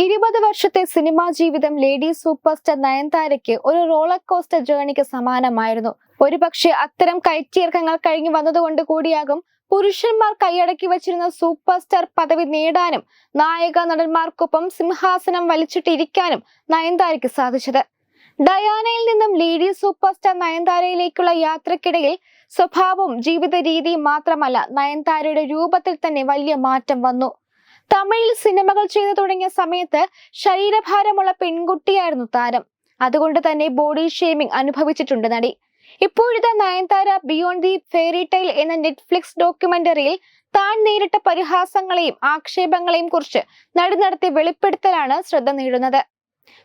ഇരുപത് വർഷത്തെ സിനിമാ ജീവിതം ലേഡി സൂപ്പർ സ്റ്റാർ നയൻതാരയ്ക്ക് ഒരു റോളർ കോസ്റ്റർ ജേണിക്ക് സമാനമായിരുന്നു. ഒരുപക്ഷെ അത്തരം കയറ്റിയിറക്കങ്ങൾ കഴിഞ്ഞു വന്നതുകൊണ്ട് കൂടിയാകും പുരുഷന്മാർ കൈയടക്കി വച്ചിരുന്ന സൂപ്പർ സ്റ്റാർ പദവി നേടാനും നായക നടന്മാർക്കൊപ്പം സിംഹാസനം വലിച്ചിട്ടിരിക്കാനും നയൻതാരയ്ക്ക് സാധിച്ചത്. ഡയാനയിൽ നിന്നും ലേഡി സൂപ്പർ സ്റ്റാർ നയൻതാരയിലേക്കുള്ള യാത്രക്കിടയിൽ സ്വഭാവവും ജീവിത രീതിയും മാത്രമല്ല നയൻതാരയുടെ രൂപത്തിൽ തന്നെ വലിയ മാറ്റം വന്നു. തമിഴിൽ സിനിമകൾ ചെയ്തു തുടങ്ങിയ സമയത്ത് ശരീരഭാരമുള്ള പെൺകുട്ടിയായിരുന്നു താരം. അതുകൊണ്ട് തന്നെ ബോഡി ഷേമിംഗ് അനുഭവിച്ചിട്ടുണ്ട് നടി. ഇപ്പോഴത്തെ Nayanthara beyond the fairy tale എന്ന നെറ്റ്ഫ്ലിക്സ് ഡോക്യുമെന്ററിയിൽ താൻ നേരിട്ട പരിഹാസങ്ങളെയും ആക്ഷേപങ്ങളെയും കുറിച്ച് നടി നടത്തിയ വെളിപ്പെടുത്തലാണ് ശ്രദ്ധ നേടുന്നത്.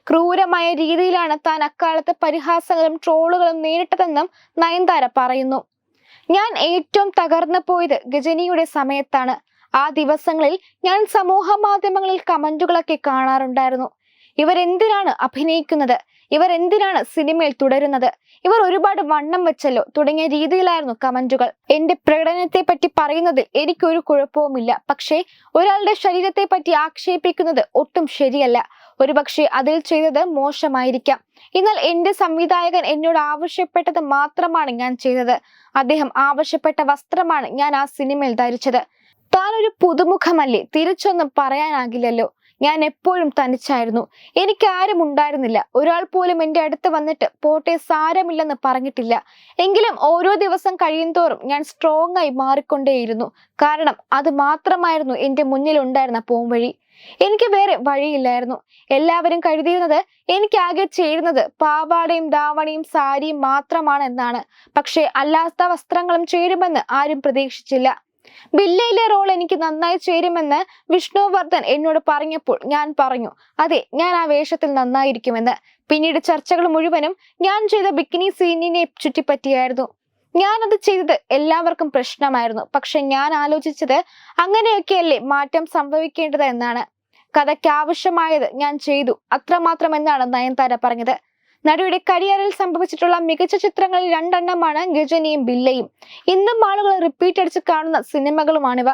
ക്രൂരമായ രീതിയിലാണ് താൻ അക്കാലത്ത് പരിഹാസങ്ങളും ട്രോളുകളും നേരിട്ടതെന്നും നയൻതാര പറയുന്നു. ഞാൻ ഏറ്റവും തകർന്നു പോയത് ഗജനിയുടെ സമയത്താണ്. ആ ദിവസങ്ങളിൽ ഞാൻ സമൂഹ മാധ്യമങ്ങളിൽ കമന്റുകളൊക്കെ കാണാറുണ്ടായിരുന്നു. ഇവരെന്തിനാണ് അഭിനയിക്കുന്നത്? ഇവർ എന്തിനാണ് സിനിമയിൽ തുടരുന്നത്? ഇവർ ഒരുപാട് വണ്ണം വെച്ചല്ലോ തുടങ്ങിയ രീതിയിലായിരുന്നു കമന്റുകൾ. എന്റെ പ്രകടനത്തെ പറ്റി പറയുന്നതിൽ എനിക്കൊരു കുഴപ്പവുമില്ല. പക്ഷേ ഒരാളുടെ ശരീരത്തെ പറ്റി ആക്ഷേപിക്കുന്നത് ഒട്ടും ശരിയല്ല. ഒരുപക്ഷെ അതിൽ ചെയ്തത് മോശമായിരിക്കാം. എന്നാൽ എന്റെ സംവിധായകൻ എന്നോട് ആവശ്യപ്പെട്ടത് മാത്രമാണ് ഞാൻ ചെയ്തത്. അദ്ദേഹം ആവശ്യപ്പെട്ട വസ്ത്രമാണ് ഞാൻ ആ സിനിമയിൽ ധരിച്ചത്. താൻ ഒരു പുതുമുഖമല്ലേ? തിരിച്ചൊന്നും പറയാനാകില്ലല്ലോ. ഞാൻ എപ്പോഴും തനിച്ചായിരുന്നു. എനിക്ക് ആരും ഉണ്ടായിരുന്നില്ല. ഒരാൾ പോലും എന്റെ അടുത്ത് വന്നിട്ട് പോട്ടെ സാരമില്ലെന്ന് പറഞ്ഞിട്ടില്ല. എങ്കിലും ഓരോ ദിവസം കഴിയുന്തോറും ഞാൻ സ്ട്രോങ് ആയി മാറിക്കൊണ്ടേയിരുന്നു. കാരണം അത് മാത്രമായിരുന്നു എന്റെ മുന്നിൽ ഉണ്ടായിരുന്ന പോംവഴി. എനിക്ക് വേറെ വഴിയില്ലായിരുന്നു. എല്ലാവരും കരുതിയിരുന്നത് എനിക്കാകെ ചേരുന്നത് പാവാടയും ദാവണിയും സാരിയും മാത്രമാണ് എന്നാണ് പക്ഷേ അല്ലാത്ത വസ്ത്രങ്ങളും ചേരുമെന്ന് ആരും പ്രതീക്ഷിച്ചില്ല. ബില്ലയിലെ റോൾ എനിക്ക് നന്നായി ചേരുമെന്ന് വിഷ്ണുവർദ്ധൻ എന്നോട് പറഞ്ഞപ്പോൾ ഞാൻ പറഞ്ഞു അതെ ഞാൻ ആ വേഷത്തിൽ നന്നായിരിക്കുമെന്ന്. പിന്നീട് ചർച്ചകൾ മുഴുവനും ഞാൻ ചെയ്ത ബിക്കിനി സീനിനെ ചുറ്റിപ്പറ്റിയായിരുന്നു. ഞാനത് ചെയ്തത് എല്ലാവർക്കും പ്രശ്നമായിരുന്നു പക്ഷെ ഞാൻ ആലോചിച്ചത് അങ്ങനെയൊക്കെയല്ലേ മാറ്റം സംഭവിക്കേണ്ടത് എന്നാണ്. കഥയ്ക്ക് ആവശ്യമായത് ഞാൻ ചെയ്തു അത്രമാത്രം എന്നാണ് നയൻതാര പറഞ്ഞത്. നടിയുടെ കരിയറിൽ സംഭവിച്ചിട്ടുള്ള മികച്ച ചിത്രങ്ങളിൽ രണ്ടെണ്ണമാണ് ഗജനിയും ബില്ലയും. ഇന്നും ആളുകൾ റിപ്പീറ്റ് അടിച്ച് കാണുന്ന സിനിമകളുമാണിവ.